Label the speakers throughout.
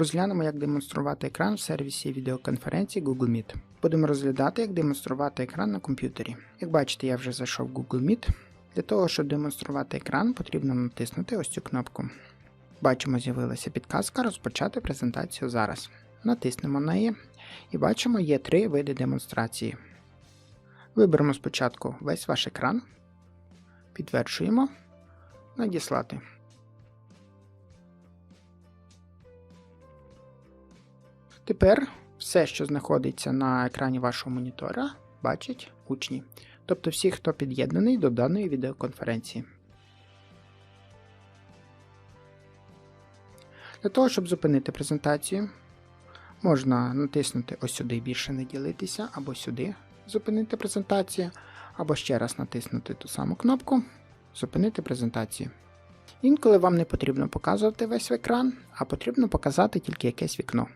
Speaker 1: Розглянемо, як демонструвати екран в сервісі відеоконференції Google Meet. Будемо розглядати, як демонструвати екран на комп'ютері. Як бачите, я вже зайшов в Google Meet. Для того, щоб демонструвати екран, потрібно натиснути ось цю кнопку. Бачимо, з'явилася підказка Розпочати презентацію зараз. Натиснемо на неї і бачимо, є три види демонстрації. Виберемо спочатку весь ваш екран, підтверджуємо, надіслати. Тепер все, що знаходиться на екрані вашого монітора, бачать учні, тобто всі, хто під'єднаний до даної відеоконференції. Для того, щоб зупинити презентацію, можна натиснути ось сюди більше не ділитися, або сюди зупинити презентацію, або ще раз натиснути ту саму кнопку Зупинити презентацію. Інколи вам не потрібно показувати весь екран, а потрібно показати тільки якесь вікно.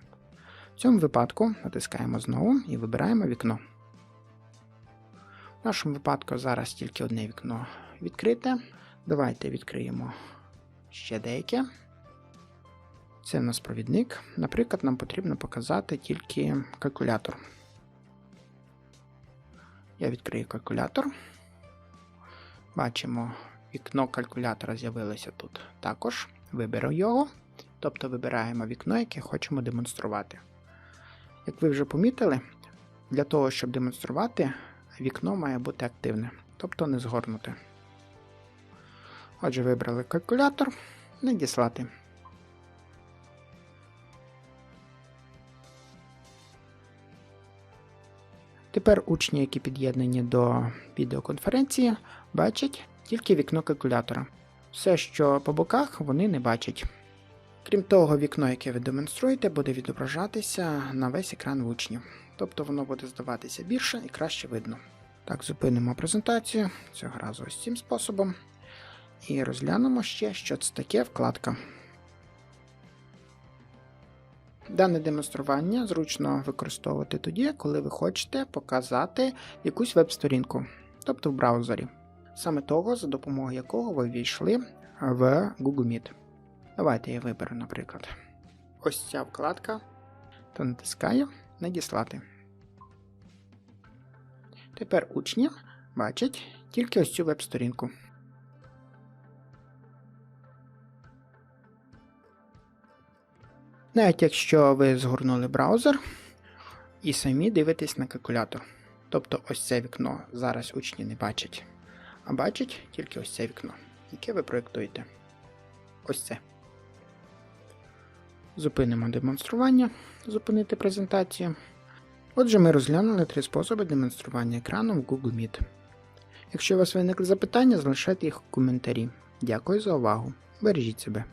Speaker 1: В цьому випадку натискаємо знову і вибираємо вікно. В нашому випадку зараз тільки одне вікно відкрите. Давайте відкриємо ще деяке. Це в нас провідник. Наприклад, нам потрібно показати тільки калькулятор. Я відкрию калькулятор. Бачимо, вікно калькулятора з'явилося тут також. Виберу його, тобто вибираємо вікно, яке хочемо демонструвати. Як ви вже помітили, для того, щоб демонструвати, вікно має бути активне, тобто не згорнуте. Отже, вибрали калькулятор, надіслати. Тепер учні, які під'єднані до відеоконференції, бачать тільки вікно калькулятора. Все, що по боках, вони не бачать. Крім того, вікно, яке ви демонструєте, буде відображатися на весь екран в учнів. Тобто воно буде здаватися більше і краще видно. Так, зупинимо презентацію цього разу ось цим способом. І розглянемо ще, що це таке вкладка. Дане демонстрування зручно використовувати тоді, коли ви хочете показати якусь веб-сторінку, тобто в браузері, саме того, за допомогою якого ви ввійшли в Google Meet. Давайте я виберу, наприклад, ось ця вкладка, то натискаю Надіслати. Тепер учні бачать тільки ось цю веб-сторінку. Навіть якщо ви згорнули браузер і самі дивитесь на калькулятор. Тобто ось це вікно зараз учні не бачать, а бачать тільки ось це вікно, яке ви проєктуєте. Ось це. Зупинимо демонстрування, зупинити презентацію. Отже, ми розглянули три способи демонстрування екрану в Google Meet. Якщо у вас виникли запитання, залишайте їх у коментарі. Дякую за увагу. Бережіть себе.